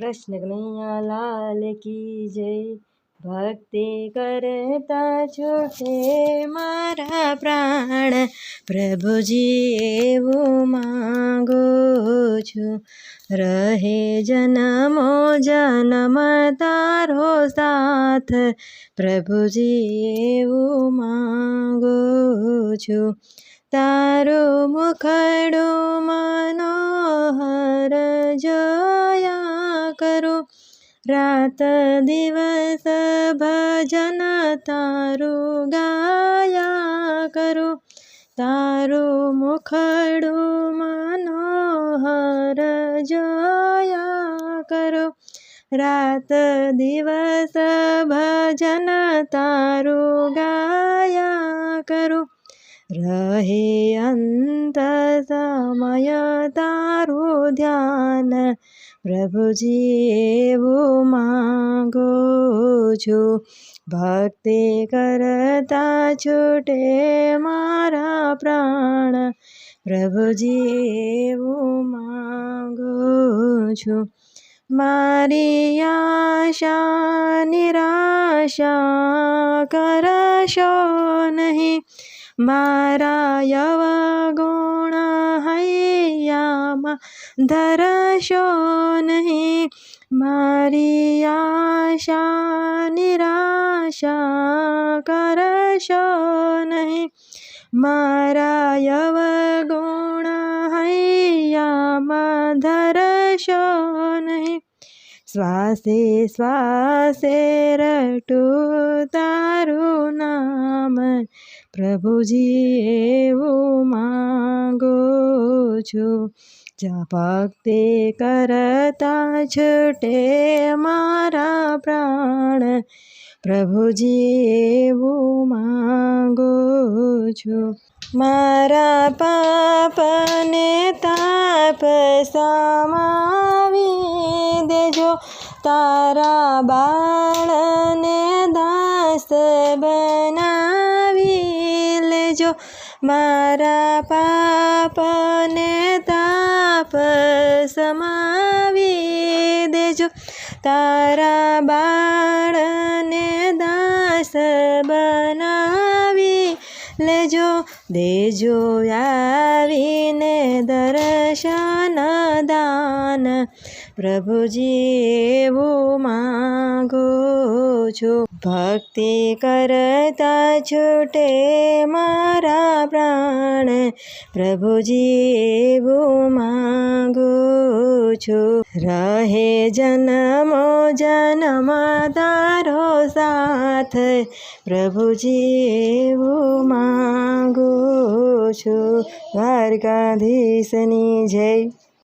કૃષ્ણ કનૈયા લાલ કી જય. ભક્તિ કરતા છૂટે મારા પ્રાણ. પ્રભુજી, એવું માંગો છું. રહે જનમો, જનમ તારો સાથ. પ્રભુજી, એવું માંગો છું. તારું મુખડું મનોહર જોયા કરું રાત દિવસ ભજન તારું ગાયા કરો તારું મુખડું મનોહર જોયા કરો રાત દિવસ ભજન તારું ગાયા કરું રહે અંત સમય તારું ધ્યાન પ્રભુજી એવું માંગો છું ભક્તિ કરતા છૂટે મારા પ્રાણ પ્રભુજી એવું માંગો છું મારી આશા નિરાશા કરશો નહીં મારા યવગુણ હૈયામાં ધરશો નહીં. મારી આશા નિરાશા કરશો નહીં. મારા યવગુણ હૈયામાં ધરશો શ્વાસે શ્વાસે રટું તારું નામ પ્રભુજી એવું માંગો છું જા ભક્તિ કરતા છૂટે મારા પ્રાણ પ્રભુજી એવું માંગો છું મારા પાપને તાપ સમા તારા બાળને દાસ બનાવી લેજો. મારા પાપને તાપ સમાવી દેજો. તારા બાળને દાસ બનાવી લેજો, દેજો આવીને દર્શન દાન પ્રભુજી, એવું માગો છો. ભક્તિ કરતા છૂટે મારા પ્રાણ. પ્રભુજી, એવું માગો છો. રહે જન્મો, જન્મ તારો સાથ. પ્રભુજી એવું દ્વારકાધીશની જય.